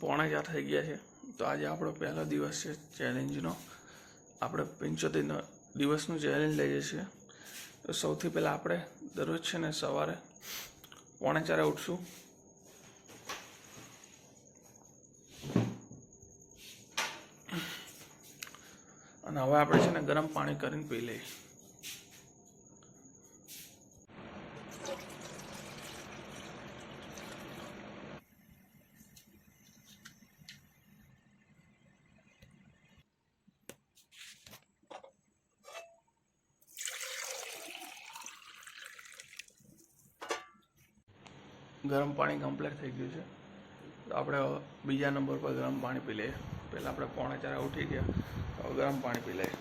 પોણા ચાર થઈ ગયા છે. તો આજે આપણો પહેલો દિવસ છે ચેલેન્જનો. આપણે પંચોતેર દિવસનું ચેલેન્જ લઈએ છીએ. તો સૌથી પહેલાં આપણે દરરોજ છે ને સવારે પોણા ચારે ઉઠશું. અને હવે આપણે છે ને ગરમ પાણી કરીને પી લઈએ. ગરમ પાણી કમ્પ્લીટ થઈ ગયું છે. તો આપણે બીજા નંબર પર ગરમ પાણી પી લઈએ. પહેલાં આપણે પોણા ચારે ઉઠી ગયા ગરમ પાણી પી લઈએ.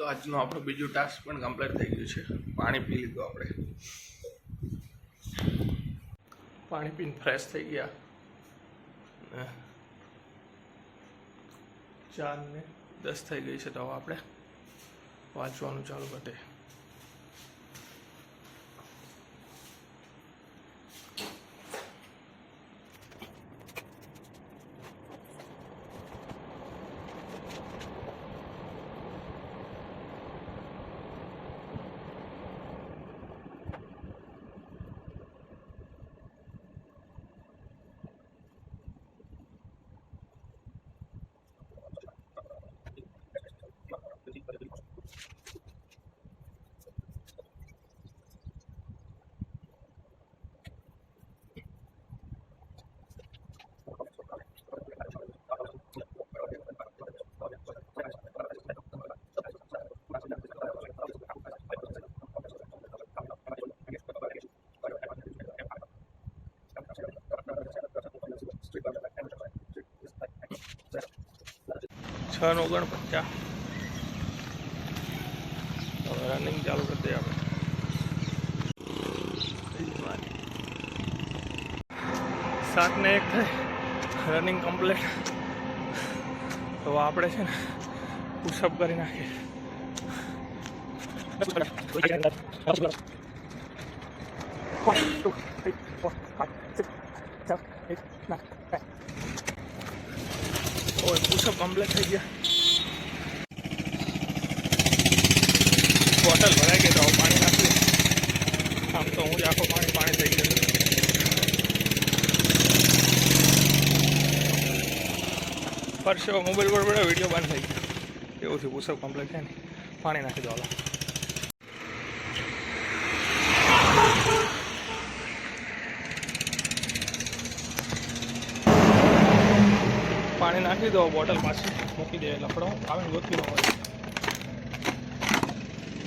તો આજનું આપણું બીજું ટાસ્ક પણ કમ્પ્લીટ થઈ ગયું છે. પાણી પી લીધું આપણે. પાણી પીને ફ્રેશ થઈ ગયા. ચાર ને દસ થઈ ગઈ છે તો આપણે. વાંચવાનું ચાલુ કરીએ છ નો ઓગણપચાસ રનિંગ ચાલુ કરી દઈએ આપણે. સાત ને એક થાય રનિંગ કમ્પ્લીટ તો આપણે છે ને પુશઅપ કરી નાખીએ. ઓય પુશઅપ કમ્પ્લીટ થઈ ગયા બોટલ ભરાઈ ગઈ તો પાણી નાખ્યું આમ તો હું જ આખો પાણી પાણી થઈ ગયું પરસો મોબાઈલ પર પડ્યો વીડિયો બંધ થઈ ગયો એવું થયું પુશઅપ કમ્પ્લીટ છે ને પાણી નાખી દો પાણી નાખી દો બોટલ પાછી મૂકી દે, લફડો આવીને ગોતવી હોય.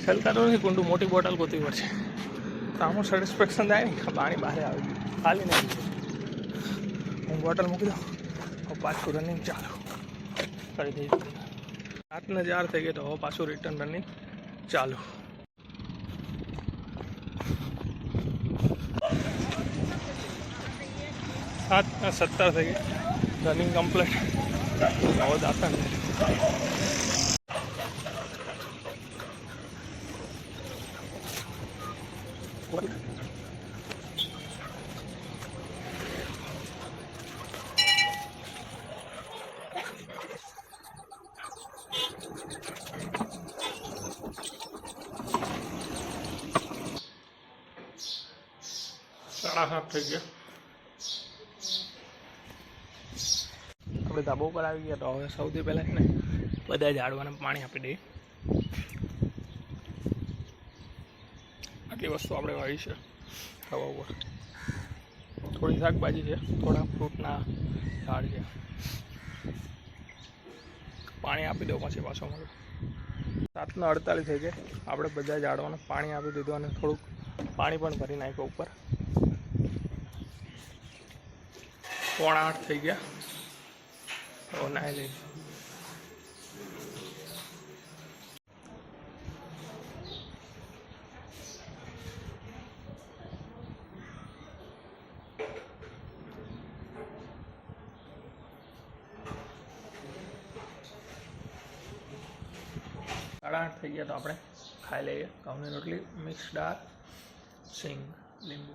છલકા નથી કુંડું મોટી બોટલ ગોતવી પડશે. તો સેટિસ્ફેક્શન થાય ને, પાણી બહાર આવી ગયું. ખાલી નહીં હું બોટલ મૂકી દઉં પાછું રનિંગ ચાલુ. કરી દઈશ રાતને ચાર થઈ ગઈ તો હવે પાછું રિટર્ન રનિંગ ચાલુ. સાત, સત્તર થઈ ગઈ રનિંગ કમ્પ્લીટ હવે દાતા સાડા સાત થઈ ગયા આપણે ધાબો ઉપર આવી ગયા તો હવે સૌથી પહેલાં છે ને બધા ઝાડવાને પાણી આપી દઈએ. આટલી વસ્તુ આપણે વાવી છે હવા ઉપર. થોડી શાકભાજી છે, થોડા ફ્રૂટના ઝાડ છે. પાણી આપી દો પછી પાછો મળો. સાતનો અડતાલીસ થઈ ગયા. આપણે બધા ઝાડવાને પાણી આપી દીધું અને થોડુંક પાણી પણ ભરી નાખ્યું ઉપર. પોણા આઠ થઈ ગયા. તો નાહી લઈ સાડા આઠ થઈ ગયા તો આપણે ખાઈ લઈએ ઘઉંની રોટલી મિક્સ દાળ સિંગ લીંબુ